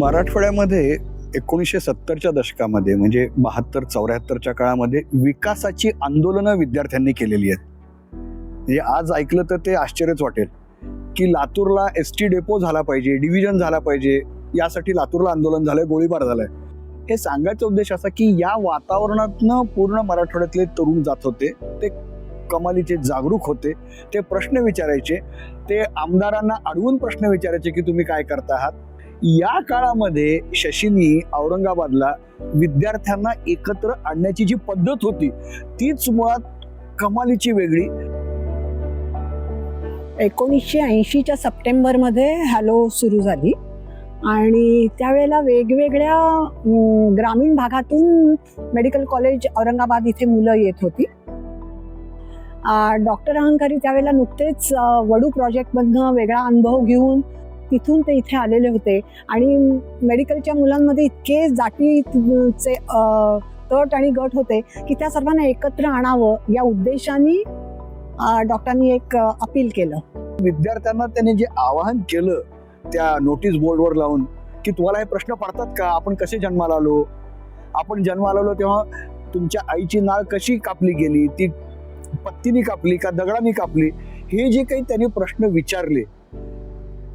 मराठवाड्यामध्ये एकोणीसशे सत्तरच्या दशकामध्ये म्हणजे बहात्तर चौऱ्याहत्तरच्या काळामध्ये विकासाची आंदोलनं विद्यार्थ्यांनी केलेली आहेत. म्हणजे आज ऐकलं तर ते आश्चर्यच वाटेल की लातूरला एस टी डेपो झाला पाहिजे डिव्हिजन झाला पाहिजे यासाठी लातूरला आंदोलन झालंय गोळीबार झालाय. हे सांगायचा उद्देश असा की या वातावरणातनं पूर्ण मराठवाड्यातले तरुण जात होते ते कमालीचे जागरूक होते ते प्रश्न विचारायचे ते आमदारांना अडवून प्रश्न विचारायचे की तुम्ही काय करता आहात? या काळामध्ये शशीनी औरंगाबादला विद्यार्थ्यांना एकत्र आणण्याची जी पद्धत होती तीच मुळात कमालीची वेगळी. एकोणीसशे ऐंशीच्या सप्टेंबरमध्ये हॅलो सुरू झाली आणि त्यावेळेला वेगवेगळ्या ग्रामीण भागातून मेडिकल कॉलेज औरंगाबाद इथे मुलं येत होती. डॉक्टर अहंकारी त्यावेळेला नुकतेच वडू प्रोजेक्टमधनं वेगळा अनुभव घेऊन तिथून ते इथे आलेले होते. आणि मेडिकलच्या मुलांमध्ये इतके जातीचे तट आणि गट होते की त्या सर्वांना एकत्र आणावं या उद्देशाने डॉक्टरांनी एक अपील केलं. विद्यार्थ्यांना त्यांनी जे आवाहन केलं त्या नोटीस बोर्डवर लावून की तुम्हाला हे प्रश्न पडतात का? आपण कसे जन्माला आलो? आपण जन्माला आलो तेव्हा तुमच्या आईची नाळ कशी कापली गेली? ती पत्तीने कापली का दगडाने कापली? हे जे काही त्यांनी प्रश्न विचारले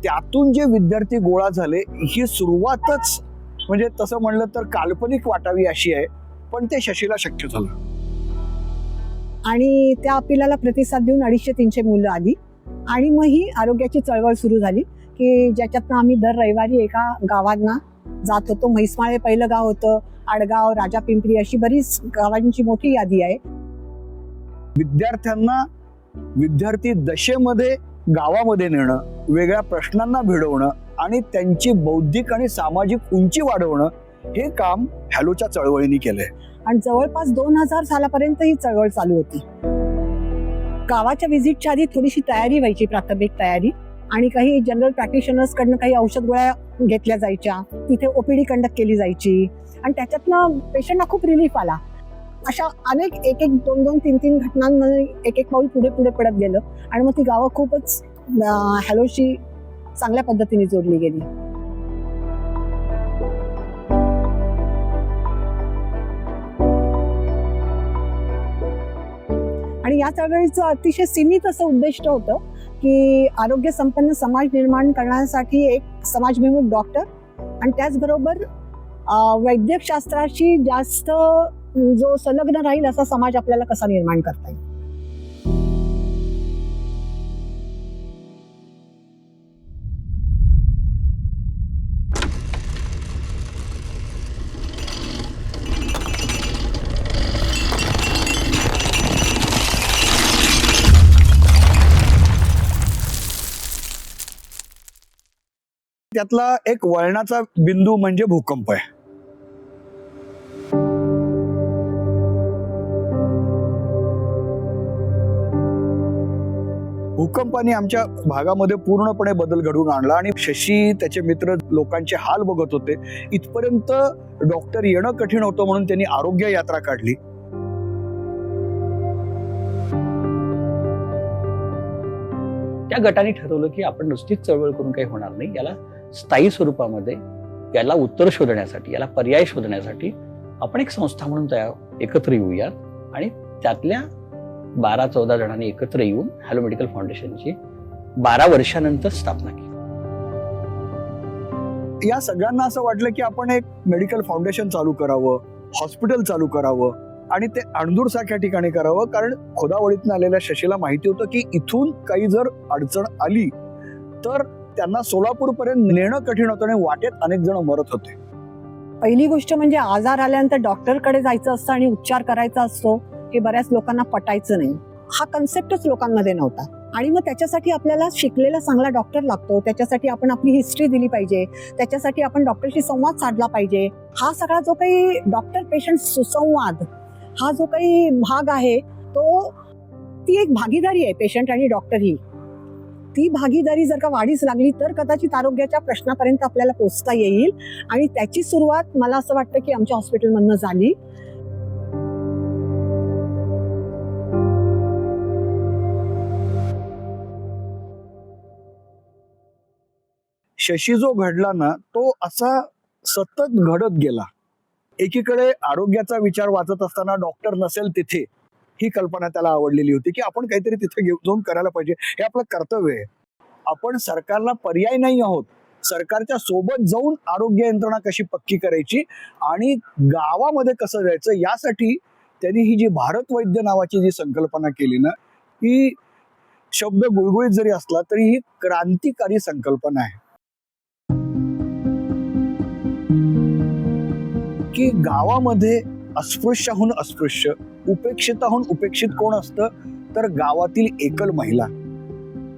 त्यातून जे विद्यार्थी गोळा झाले ही सुरुवातच म्हणजे तसं म्हणलं तर काल्पनिक वाटावी अशी आहे पण ते शशीला शक्य झालं. आणि त्या अपिलाला प्रतिसाद देऊन अडीचशे तीनशे मुलं आली. आणि मग ही आरोग्याची चळवळ सुरू झाली की ज्याच्यातनं आम्ही दर रविवारी एका गावांना जात होतो. म्हैसमाळे पहिलं गाव होतं आडगाव राजा पिंपरी अशी बरीच गावांची मोठी यादी आहे. विद्यार्थ्यांना विद्यार्थी दशेमध्ये गावामध्ये नेणं वेगळ्या प्रश्नांना भिडवणं आणि त्यांची बौद्धिक आणि सामाजिक उंची वाढवणं हे काम हॅलोच्या चळवळीने केलंय. आणि जवळपास दोन हजार सालापर्यंत ही चळवळ चालू होती. गावाच्या व्हिजिटच्या आधी थोडीशी तयारी व्हायची प्राथमिक तयारी. आणि काही जनरल प्रॅक्टिशनर्स कडनं काही औषध गोळ्या घेतल्या जायच्या. तिथे ओपीडी कंडक्ट केली जायची. आणि त्याच्यातनं पेशंटना खूप रिलीफ आला. अशा अनेक एक एक दोन दोन तीन तीन घटनांमध्ये एक एक पाऊल पुढे पुढे पडत गेलं आणि मग ती गावं खूपच हॅलोशी चांगल्या पद्धतीने जोडली गेली. आणि या चळवळीचं अतिशय सीमित असं उद्दिष्ट होतं की आरोग्य संपन्न समाज निर्माण करण्यासाठी एक समाजभिमुख डॉक्टर आणि त्याचबरोबर वैद्यकशास्त्राशी जास्त जो संलग्न राहील असा समाज आपल्याला कसा निर्माण करता येईल? त्यातला एक वळणाचा बिंदू म्हणजे भूकंप आहे. भूकंपाने आमच्या भागामध्ये पूर्णपणे बदल घडवून आणला आणि शशी त्याचे मित्र लोकांचे हाल बघत होते. इथपर्यंत डॉक्टर येणं कठीण होतं म्हणून त्यांनी आरोग्य यात्रा काढली. त्या गटाने ठरवलं की आपण नुसतीच चळवळ करून काही होणार नाही. याला स्थायी स्वरूपामध्ये याला उत्तर शोधण्यासाठी याला पर्याय शोधण्यासाठी आपण एक संस्था म्हणून तयार एकत्र येऊयात आणि त्यातल्या बारा चौदा जणांनी एकत्र येऊन हॅलो मेडिकल फाउंडेशनची बारा वर्षानंतर स्थापना केली. या सगळ्यांना असं वाटलं की आपण एक मेडिकल फाउंडेशन चालू करावं हॉस्पिटल चालू करावं आणि ते अणदूर सारख्या ठिकाणी करावं. कारण खोदावळीतनं आलेल्या शशीला माहिती होतं की इथून काही जर अडचण आली तर त्यांना सोलापूर पर्यंत नेणं कठीण होतं आणि वाटेत अनेक जण मरत होते. पहिली गोष्ट म्हणजे आजार आल्यानंतर डॉक्टरकडे जायचं असतं आणि उपचार करायचा असतो. हे बऱ्याच लोकांना पटायचं नाही. हा कन्सेप्टच लोकांमध्ये नव्हता. आणि मग त्याच्यासाठी आपल्याला शिकलेला चांगला डॉक्टर लागतो. त्याच्यासाठी आपण आपली हिस्ट्री दिली पाहिजे. त्याच्यासाठी आपण डॉक्टरशी संवाद साधला पाहिजे. हा सगळा जो काही डॉक्टर पेशंट सुसंवाद हा जो काही भाग आहे तो ती एक भागीदारी आहे पेशंट आणि डॉक्टर ही. ती भागीदारी जर का वाढीस लागली तर कदाचित आरोग्याच्या प्रश्नापर्यंत आपल्याला पोचता येईल. आणि त्याची सुरुवात मला असं वाटतं की आमच्या हॉस्पिटलमधनं झाली. शशी जो घडला ना तो असा सतत घडत गेला. एकीकडे आरोग्याचा विचार वाचत असताना डॉक्टर नसेल तिथे ही कल्पना त्याला आवडलेली होती की आपण काहीतरी तिथे घेऊन जाऊन करायला पाहिजे. हे आपलं कर्तव्य आहे. आपण सरकारला पर्याय नाही आहोत. सरकारच्या सोबत जाऊन आरोग्य यंत्रणा कशी पक्की करायची आणि गावामध्ये कसं जायचं यासाठी त्यांनी ही जी भारत वैद्य नावाची जी संकल्पना केली ना ही शब्द गुळगुळीत जरी असला तरी ही क्रांतिकारी संकल्पना आहे. की गावामध्ये अस्पृश्याहून अस्पृश्य उपेक्षिताहून उपेक्षित कोण असतं? तर गावातील एकल महिला.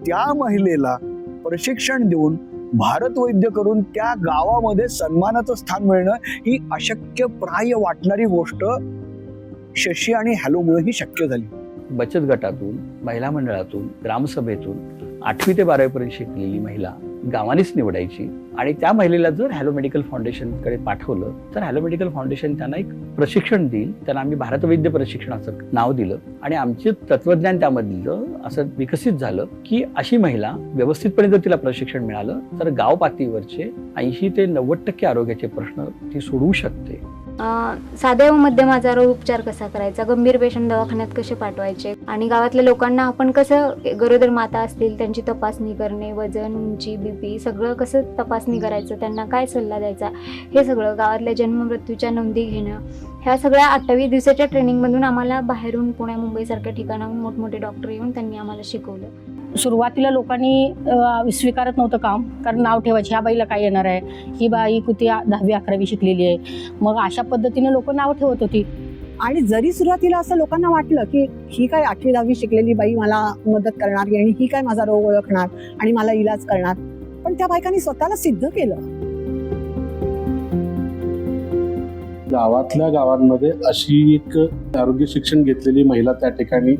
त्या महिलेला प्रशिक्षण देऊन भारत वैद्य करून त्या गावामध्ये सन्मानाचं स्थान मिळणं ही अशक्य प्राय वाटणारी गोष्ट शशी आणि हॅलोमुळे ही शक्य झाली. बचत गटातून महिला मंडळातून ग्रामसभेतून आठवी ते बारावीपर्यंत शिकलेली महिला गावानेच निवडायची. आणि त्या महिलेला जर हॅलो मेडिकल फाउंडेशनकडे पाठवलं तर हॅलो मेडिकल फाउंडेशन त्यांना एक प्रशिक्षण देईल. त्यांना आम्ही भारत वैद्य प्रशिक्षणाचं नाव दिलं. आणि आमचे तत्वज्ञान त्यामधलं असं विकसित झालं की अशी महिला व्यवस्थितपणे जर तिला प्रशिक्षण मिळालं तर गाव पातळीवरचे ऐंशी ते नव्वद टक्के आरोग्याचे प्रश्न ती सोडवू शकते. साध्या व मध्यम आजारावर उपचार कसा करायचा? गंभीर पेशंट दवाखान्यात कसे पाठवायचे? आणि गावातल्या लोकांना आपण कसं गरोदर माता असतील त्यांची तपासणी करणे वजन उंची बीपी सगळं कसं तपासणी करायचं? त्यांना काय सल्ला द्यायचा? हे सगळं गावातल्या जन्म मृत्यूच्या नोंदी घेणं ह्या सगळ्या अठ्ठावीस दिवसाच्या ट्रेनिंगमधून आम्हाला बाहेरून पुण्या मुंबईसारख्या ठिकाणाहून मोठमोठे डॉक्टर येऊन त्यांनी आम्हाला शिकवलं. सुरुवातीला लोकांनी स्वीकारत नव्हतं काम. कारण नाव ठेवायचे ह्या बाईला काय येणार आहे? ही बाई कुठे दहावी अकरावी शिकलेली आहे. मग अशा पद्धतीने लोक नाव ठेवत होती. आणि जरी सुरुवातीला असं लोकांना वाटलं की ही काय आठवी दहावी शिकलेली बाई मला मदत करणार आणि ही काय माझा रोग ओळखणार आणि मला इलाज करणार पण त्या बायकांनी स्वतःला सिद्ध केलं. गावातल्या गावांमध्ये अशी एक आरोग्य शिक्षण घेतलेली महिला त्या ठिकाणी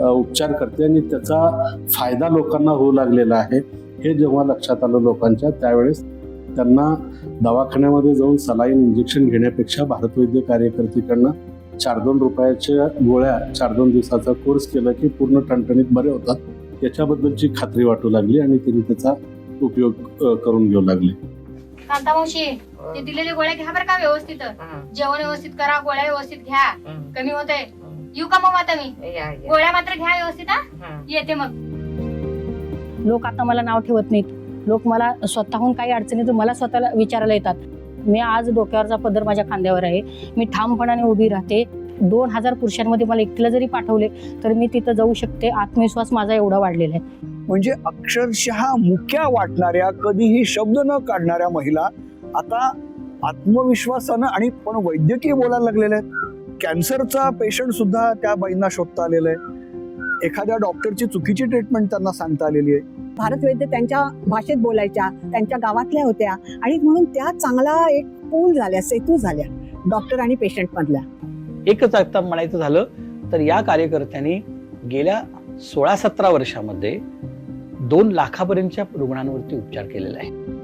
उपचार करते आणि त्याचा फायदा लोकांना होऊ लागलेला आहे. हे जेव्हा लक्षात आलं लोकांच्या त्यावेळेस त्यांना दवाखान्यामध्ये जाऊन सलाईन इंजेक्शन घेण्यापेक्षा भारत वैद्य कार्यकर्तीकडनं चार दोन रुपयाच्या गोळ्या चार दोन दिवसाचा कोर्स केला की पूर्ण टणटणीत बरे होतात. याच्याबद्दलची खात्री वाटू लागली आणि त्यांनी त्याचा उपयोग करून घेऊ लागले. ते दिलेले गोळ्या घ्या बरं का व्यवस्थित. जेवण व्यवस्थित करा गोळ्या व्यवस्थित घ्या. कमी होतंय. येऊ का मग आता मी? गोळ्या मात्र घ्या व्यवस्थित हा. येते मग. लोक आता मला नाव ठेवत नाहीत. लोक मला स्वतःहून काही अडचणी तर मला स्वतःला विचारायला येतात. मी आज डोक्यावरचा पदर माझ्या खांद्यावर आहे. मी ठामपणाने उभी राहते. दोन हजार पुरुषांमध्ये मला एकटीला जरी पाठवले तर मी तिथं जाऊ शकते. आत्मविश्वास माझा एवढा वाढलेला आहे. म्हणजे अक्षरशः मुक्या वाटणाऱ्या कधीही शब्द न काढणाऱ्या महिला आता आत्मविश्वासानं आणि पण वैद्यकीय बोलायला लागलेल्या आहेत. कॅन्सरचा पेशंट सुद्धा त्या बाईंना शोधता आलेला आहे. एखाद्या डॉक्टरची चुकीची ट्रीटमेंट त्यांना सांगता आलेली आहे. भारत वैद्य त्यांच्या भाषेत बोलायच्या त्यांच्या गावातल्या होत्या आणि म्हणून त्या चांगला एक पूल झाल्या सेतू झाल्या डॉक्टर आणि पेशंट मधल्या. एकच आता म्हणायचं झालं तर या कार्यकर्त्यांनी गेल्या सोळा सतरा वर्षामध्ये दोन लाखापर्यंतच्या रुग्णांवरती उपचार केलेला आहे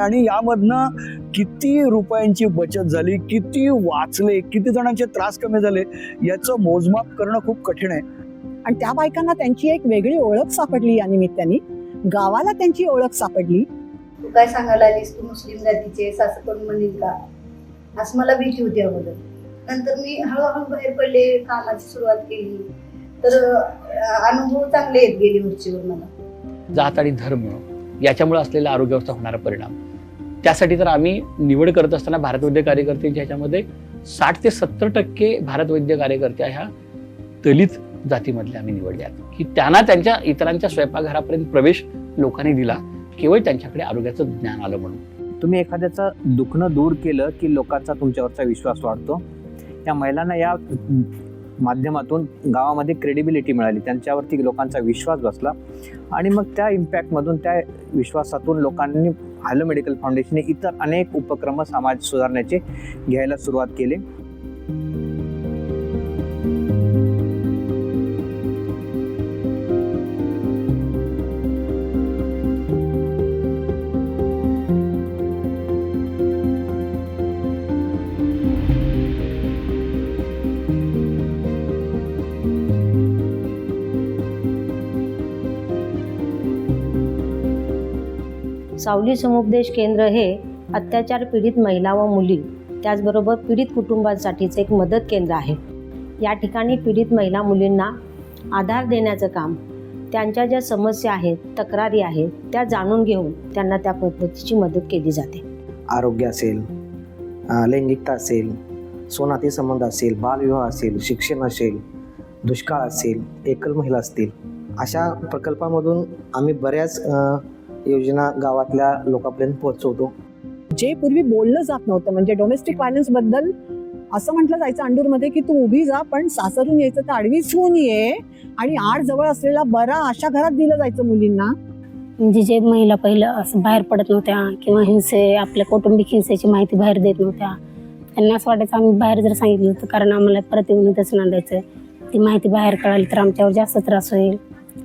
आणि यामधनं किती रुपयांची बचत झाली किती वाचले किती जणांचे त्रास कमी झाले याचं मोजमाप करणं खूप कठीण आहे. आणि त्या बायकांना त्यांची एक वेगळी ओळख सापडली या निमित्ताने. गावाला त्यांची ओळख सापडली. तू काय सांगायला आलीस? तू मुस्लिम जातीचे सासू करून म्हणेल का? असं मला भीती होती अगोदर. नंतर मी हळूहळू बाहेर पडले कामाची सुरुवात केली. तर अनुभव चांगले येत गेले वरचीवर मला. जात आणि धर्म. याच्यामुळे असलेल्या आरोग्यावरचा होणारा परिणाम. त्यासाठी तर आम्ही निवड करत असताना भारत वैद्य कार्यकर्त्यांच्या ह्याच्यामध्ये साठ ते सत्तर टक्के भारत वैद्य कार्यकर्त्या ह्या दलित जातीमधल्या आम्ही निवडल्या. की त्यांना त्यांच्या इतरांच्या स्वयंपाकघरापर्यंत प्रवेश लोकांनी दिला केवळ त्यांच्याकडे आरोग्याचं ज्ञान आलं म्हणून. तुम्ही एखाद्याचं दुखणं दूर केलं की लोकांचा तुमच्यावरचा विश्वास वाढतो? त्या महिलांना या माध्यमातून गावामध्ये क्रेडिबिलिटी मिळाली. त्यांच्यावरती लोकांचा विश्वास बसला. आणि मग त्या इम्पॅक्टमधून त्या विश्वासातून लोकांनी हॅलो मेडिकल फाउंडेशनने इतर अनेक उपक्रम समाज सुधारण्याचे घ्यायला सुरुवात केली. सावली समुपदेश केंद्र हे अत्याचार पीडित महिला व मुली त्याचबरोबर पीडित कुटुंबांसाठीचे एक मदत केंद्र आहे. या ठिकाणी पीडित महिला मुलींना आधार देण्याचं काम त्यांच्या ज्या समस्या आहेत तक्रारी आहेत त्या जाणून घेऊन त्यांना त्या पद्धतीची मदत केली जाते. आरोग्य असेल लैंगिकता असेल सोनाती संबंध असेल बालविवाह असेल शिक्षण असेल दुष्काळ असेल एकल महिला असतील अशा प्रकल्पामधून आम्ही बऱ्याच योजना गावातल्या लोकांपर्यंत पोहोचवतो. जे पूर्वी बोललं जात नव्हतं म्हणजे डोमेस्टिक व्हायलन्सबद्दल असं म्हटलं जायचं अंडूरमध्ये की तू उभी जा पण सासरून यायचं तर आडवीच होऊन ये आणि आड जवळ असलेला बरा अशा घरात दिलं जायचं मुलींना. म्हणजे जे महिला पहिलं असं बाहेर पडत नव्हत्या किंवा हिंसे आपल्या कौटुंबिक हिंसेची माहिती बाहेर देत नव्हत्या त्यांना असं वाटायचं आम्ही बाहेर जर सांगितलं तर कारण आम्हाला परत येऊन इथंच नांदायचं. ती माहिती बाहेर कळाली तर आमच्यावर जास्त त्रास होईल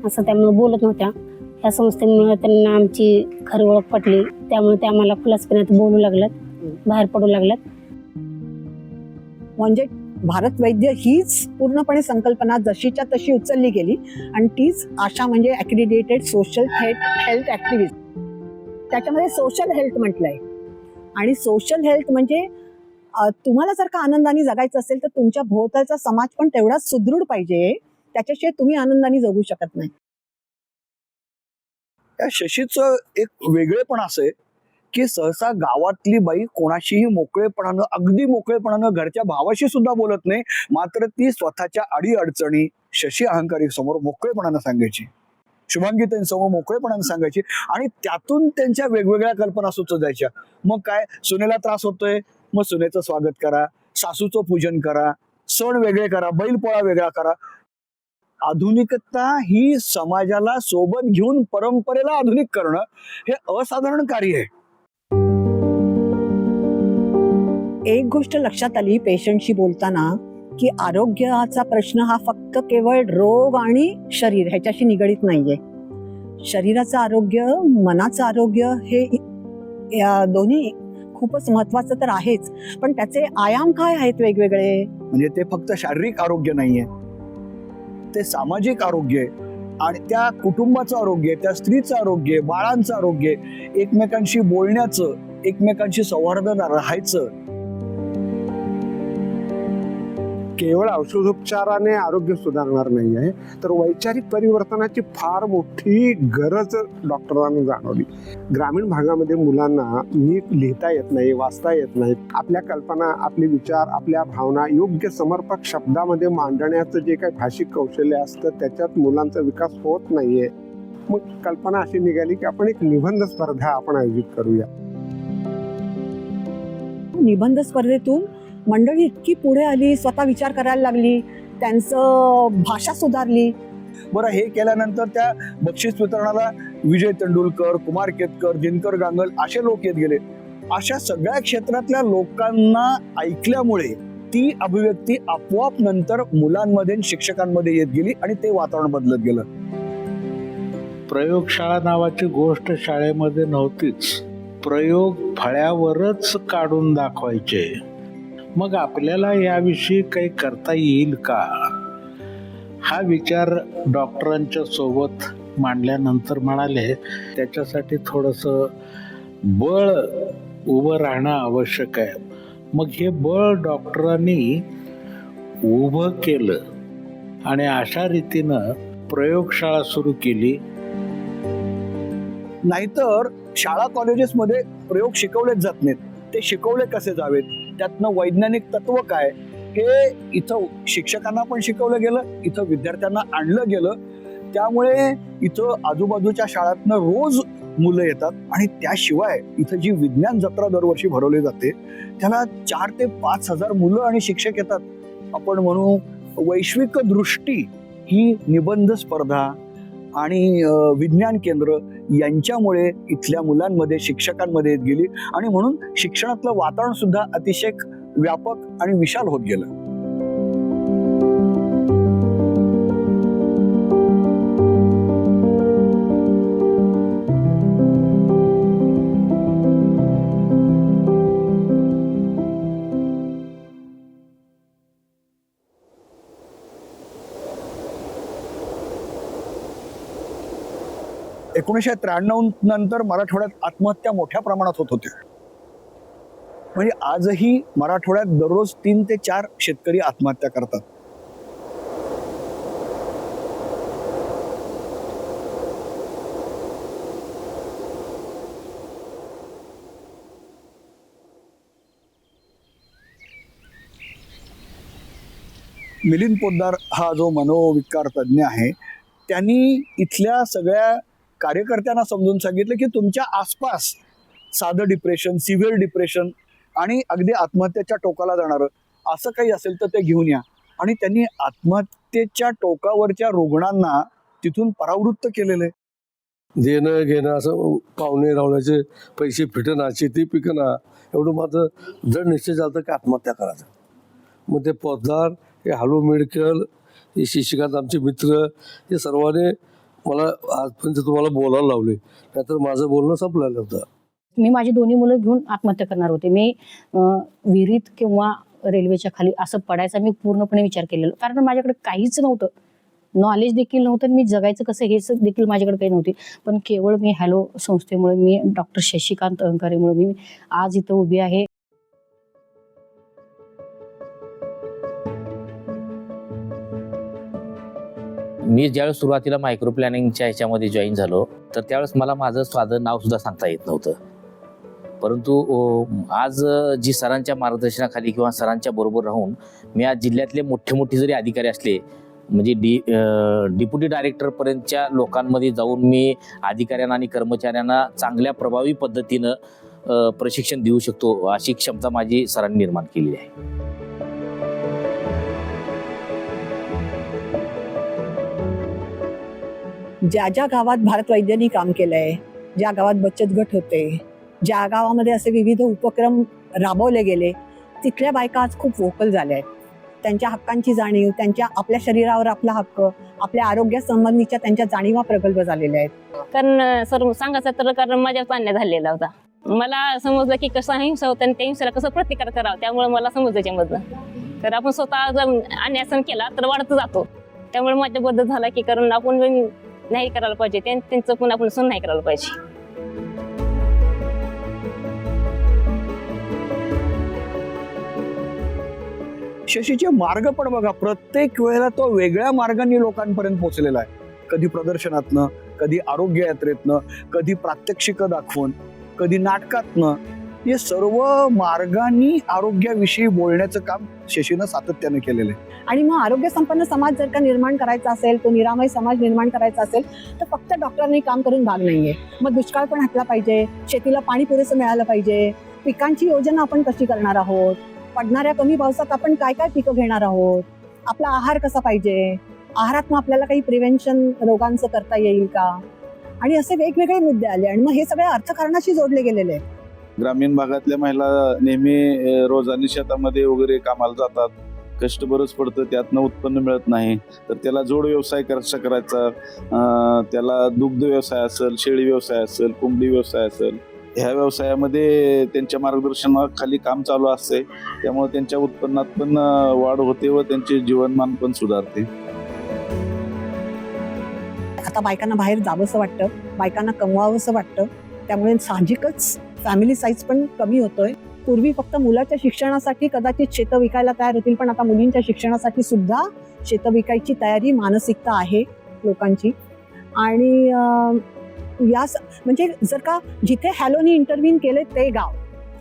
असं त्यामुळे बोलत नव्हत्या. या संस्थेमुळे त्यांना आमची खरी ओळख पटली. त्यामुळे ते आम्हाला खुलासपणे बोलू लागलात बाहेर पडू लागलात म्हणजे भारत वैद्य हीच पूर्णपणे संकल्पना जशीच्या तशी उचलली गेली आणि तीच आशा म्हणजे accredited social health health activist त्याच्यामध्ये सोशल हेल्थ म्हटलंय. आणि सोशल हेल्थ म्हणजे तुम्हाला जर का आनंदाने जगायचं असेल तर तुमच्या भोवतालचा समाज पण तेवढाच सुदृढ पाहिजे. त्याच्याशिवाय तुम्ही आनंदाने जगू शकत नाही. त्या शशीचं एक वेगळेपण असं आहे की सहसा गावातली बाई कोणाशीही मोकळेपणानं अगदी मोकळेपणानं घरच्या भावाशी सुद्धा बोलत नाही मात्र ती स्वतःच्या अडी अडचणी शशी अहंकारी समोर मोकळेपणानं सांगायची. शुभांगी समोर मोकळेपणानं सांगायची आणि त्यातून त्यांच्या वेगवेगळ्या कल्पना सुचवायच्या. मग काय? सुनेला त्रास होतोय? मग सुनेचं स्वागत करा. सासूचं पूजन करा. सण वेगळे करा. बैलपोळा वेगळा करा. आधुनिकता ही समाजाला सोबत घेऊन परंपरेला आधुनिक करणं हे असाधारण कार्य आहे. एक गोष्ट लक्षात आली पेशंटशी बोलताना की आरोग्याचा प्रश्न हा फक्त केवळ रोग आणि शरीर ह्याच्याशी निगडीत नाहीये. शरीराचं आरोग्य मनाचं आरोग्य हे या दोन्ही खूपच महत्वाचं तर आहेच. पण त्याचे आयाम काय आहेत वेगवेगळे? म्हणजे ते फक्त शारीरिक आरोग्य नाहीये. ते सामाजिक आरोग्य आहे. आणि त्या कुटुंबाचं आरोग्य आहे त्या स्त्रीचं आरोग्य बाळांचं आरोग्य एकमेकांशी बोलण्याचं एकमेकांशी संवर्धन राहायचं केवळ औषधोपचाराने आरोग्य सुधारणार नाही आहे तर वैचारिक परिवर्तनाची फार मोठी गरज डॉक्टरांनी जाणवली. ग्रामीण भागामध्ये मुलांना नीट लिहिता येत नाही वाचता येत नाही. आपल्या कल्पना आपले विचार आपल्या भावना योग्य समर्पक शब्दामध्ये मांडण्याचं जे काही भाषिक कौशल्य असतं त्याच्यात मुलांचा विकास होत नाहीये. मग कल्पना अशी निघाली की आपण एक निबंध स्पर्धा आपण आयोजित करूया. निबंध स्पर्धेतून मंडळी इतकी पुढे आली स्वतः विचार करायला लागली त्यांचं भाषा सुधारली. बरं हे केल्यानंतर त्या बक्षीस वितरणाला विजय तेंडुलकर कुमार केतकर दिनकर गांगल असे लोक येत गेले. अशा सगळ्या क्षेत्रातल्या लोकांना ऐकल्यामुळे ती अभिव्यक्ती आपोआप नंतर मुलांमध्ये आणि शिक्षकांमध्ये येत गेली आणि ते वातावरण बदलत गेलं. प्रयोगशाळा नावाची गोष्ट शाळेमध्ये नव्हतीच. प्रयोग फळ्यावरच काढून दाखवायचे. मग आपल्याला याविषयी काही करता येईल का? हा विचार डॉक्टरांच्या सोबत मांडल्यानंतर म्हणाले त्याच्यासाठी थोडंसं बळ उभं राहणं आवश्यक आहे. मग हे बळ डॉक्टरांनी उभं केलं आणि अशा रीतीनं प्रयोगशाळा सुरू केली. नाहीतर शाळा कॉलेजेसमध्ये प्रयोग शिकवलेच जात नाहीत. ते शिकवले कसे जावेत? त्यातनं वैज्ञानिक तत्व काय? हे इथं शिक्षकांना पण शिकवलं गेलं इथं विद्यार्थ्यांना आणलं गेलं. त्यामुळे इथं आजूबाजूच्या शाळातनं रोज मुलं येतात आणि त्याशिवाय इथं जी विज्ञान जत्रा दरवर्षी भरवली जाते त्याला चार ते पाच हजार मुलं आणि शिक्षक येतात. आपण म्हणू वैश्विक दृष्टी ही निबंध स्पर्धा आणि विज्ञान केंद्र यांच्यामुळे इथल्या मुलांमध्ये शिक्षकांमध्ये येत गेली. आणि म्हणून शिक्षणातलं वातावरण सुद्धा अतिशय व्यापक आणि विशाल होत गेलं. एकोणीसशे त्र्याण्णव नंतर मराठवाड्यात आत्महत्या मोठ्या प्रमाणात होत होत्या. म्हणजे आजही मराठवाड्यात दररोज तीन ते चार शेतकरी आत्महत्या करतात. मिलिंद पोद्दार हा जो मनोविकार तज्ज्ञ आहे त्यांनी इथल्या सगळ्या कार्यकर्त्यांना समजून सांगितलं की तुमच्या आसपास साधं डिप्रेशन सिव्हिअर डिप्रेशन आणि अगदी आत्महत्येच्या टोकाला जाणारं असं काही असेल तर ते घेऊन या. आणि त्यांनी आत्महत्येच्या टोकावरच्या रुग्णांना तिथून परावृत्त केलेलं आहे. देणं घेणं असं पाहुणे रावण्याचे पैसे फिटणं शेती पिकणं एवढं माझं जड निश्चय झालं की आत्महत्या करायचं? मग ते पोद्दार हे हालू मेडिकल हे शिक्षकांत आमचे मित्र हे सर्वांनी मला आजपर्यंत तुम्हाला बोलायला लावले नाहीतर माझं बोलणं संपलेलं होतं. मी माझी दोन्ही मुलं घेऊन आत्महत्या करणार होते. मी विहिरीत किंवा रेल्वेच्या खाली असं पडायचा मी पूर्णपणे विचार केलेला. कारण माझ्याकडे काहीच नव्हतं. नॉलेज देखील नव्हतं मी जगायचं कसं हे देखील माझ्याकडे काही नव्हती. पण केवळ मी हॅलो संस्थेमुळे मी डॉक्टर शशिकांत अंकारेमुळे मी आज इथं उभी आहे. मी ज्यावेळेस सुरुवातीला मायक्रो प्लॅनिंगच्या ह्याच्यामध्ये जॉईन झालो तर त्यावेळेस मला माझं साधं नाव सुद्धा सांगता येत नव्हतं. परंतु आज जी सरांच्या मार्गदर्शनाखाली किंवा सरांच्या बरोबर राहून मी आज जिल्ह्यातले मोठे मोठे जरी अधिकारी असले म्हणजे डी डिप्युटी डायरेक्टरपर्यंतच्या लोकांमध्ये जाऊन मी अधिकाऱ्यांना आणि कर्मचाऱ्यांना चांगल्या प्रभावी पद्धतीनं प्रशिक्षण देऊ शकतो अशी क्षमता माझी सरांनी निर्माण केली आहे. ज्या ज्या गावात भारत वैद्यांनी काम केलंय ज्या गावात बचत गट होते ज्या गावामध्ये असे विविध उपक्रम राबवले गेले तिथल्या बायका आज खूप वोकल झाल्या आहेत. त्यांच्या हक्कांची जाणीव त्यांच्या आपल्या शरीरावर आपला हक्क आपल्या आरोग्यासंबंधीच्या त्यांच्या जाणीवा प्रगल्भ झालेल्या आहेत. कारण सर सांगायचं तर कारण माझ्या पाण्या झालेला होता. मला समजलं की कसं हिंसा होतं आणि त्या हिंसेला कसं प्रतिकार करावा त्यामुळे मला समजलं त्यामधलं तर आपण स्वतः जर अन्यासन केला तर वाढत जातो. त्यामुळे माझ्याबद्दल झाला की कारण आपण नाही करायला पाहिजे. त्यां- त्यांचं पण आपण सण नाही करायला पाहिजे. शशीचे मार्ग पण बघा प्रत्येक वेळेला तो वेगळ्या मार्गाने लोकांपर्यंत पोहोचलेला आहे. कधी प्रदर्शनातनं कधी आरोग्य यात्रेतनं कधी प्रात्यक्षिक दाखवून कधी नाटकातनं हे सर्व मार्गांनी आरोग्याविषयी बोलण्याचं काम शशीनं सातत्यानं केलेलं आहे. आणि मग आरोग्य संपन्न समाज जर का निर्माण करायचा असेल तो निरामय समाज निर्माण करायचा असेल तर फक्त डॉक्टरांनी काम करून भाग नाहीये. मग दुष्काळ पण हटला पाहिजे शेतीला पाणी पुरेसं मिळालं पाहिजे पिकांची योजना आपण कशी करणार आहोत पडणाऱ्या कमी पावसात आपण काय काय पिकं घेणार आहोत आपला आहार कसा पाहिजे आहारात मग आपल्याला काही प्रिव्हेन्शन रोगांचं करता येईल का? आणि असे वेगवेगळे मुद्दे आले आणि मग हे सगळे अर्थकारणाशी जोडले गेलेले आहेत. ग्रामीण भागातल्या महिला नेहमी रोजाने रोजानी शेतामध्ये वगैरे कामाला जातात. कष्ट बरंच पडतं त्यातनं उत्पन्न मिळत नाही. तर त्याला जोड व्यवसाय कसा करायचा. त्याला दुग्ध व्यवसाय असेल शेळी व्यवसाय असेल कोंबडी व्यवसाय असेल ह्या व्यवसायामध्ये त्यांच्या मार्गदर्शनाखाली काम चालू असते. त्यामुळे त्यांच्या उत्पन्नात पण वाढ होते व त्यांचे जीवनमान पण सुधारते. आता बायकांना बाहेर जावंसं वाटतं बायकांना कमवावंसं वाटतं. त्यामुळे साहजिकच फॅमिली साईज पण कमी होतोय. पूर्वी फक्त मुलाच्या शिक्षणासाठी कदाचित शेतं विकायला तयार होतील पण आता मुलींच्या शिक्षणासाठी सुद्धा शेतं विकायची तयारी मानसिकता आहे लोकांची. आणि या स- म्हणजे जर का जिथे हॅलोनी इंटरव्ह्यून केले ते गाव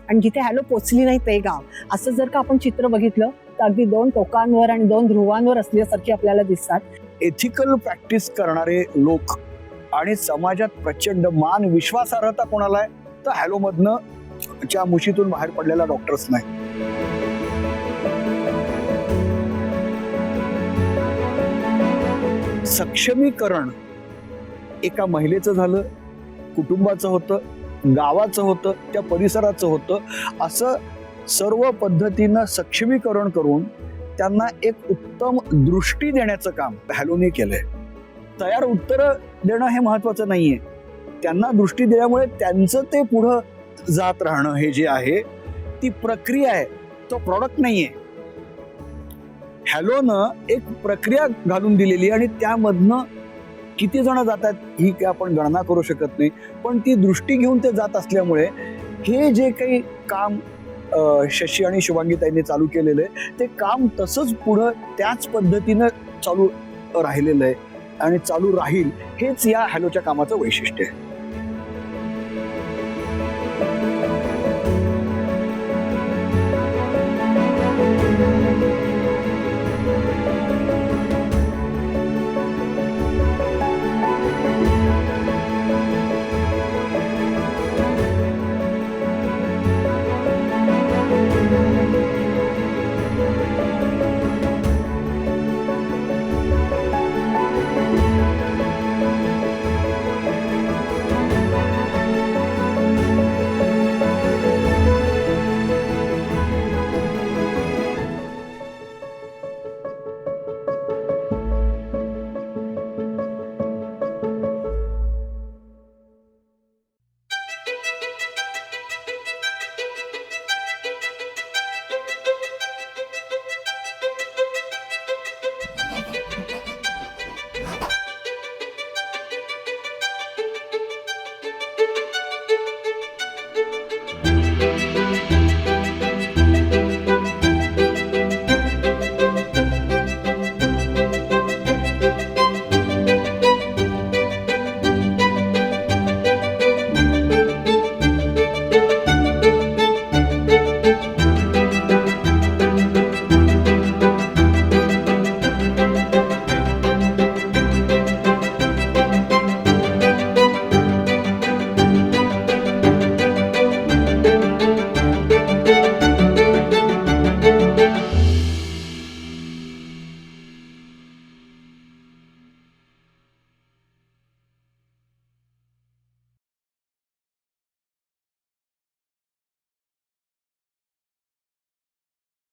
आणि जिथे हॅलो पोचली नाही ते गाव असं जर का आपण चित्र बघितलं तर अगदी दोन टोकांवर आणि दोन ध्रुवांवर असल्यासारखे आपल्याला दिसतात. एथिकल प्रॅक्टिस करणारे लोक आणि समाजात प्रचंड मान विश्वासार्हता कोणाला आहे? फक्त हॅलोमधनं च्या मुशीतून बाहेर पडलेला डॉक्टर्स नाही. सक्षमीकरण एका महिलेचं झालं कुटुंबाचं होतं गावाचं होतं त्या परिसराचं होतं असं सर्व पद्धतीनं सक्षमीकरण करून त्यांना एक उत्तम दृष्टी देण्याचं काम हॅलोने केलंय. तयार उत्तरं देणं हे महत्वाचं नाहीये. त्यांना दृष्टी दिल्यामुळे त्यांचं ते पुढं जात राहणं हे जे आहे ती प्रक्रिया आहे तो प्रॉडक्ट नाही आहे हॅलोनं एक प्रक्रिया घालून दिलेली आहे आणि त्यामधनं किती जण जातात ही काय आपण गणना करू शकत नाही. पण ती दृष्टी घेऊन ते जात असल्यामुळे हे जे काही काम शशी आणि शुभांगी ताईंनी चालू केलेलं आहे ते काम तसंच पुढं त्याच पद्धतीनं चालू राहिलेलं आहे. आणि चालू राहील हेच या हॅलोच्या कामाचं वैशिष्ट्य आहे.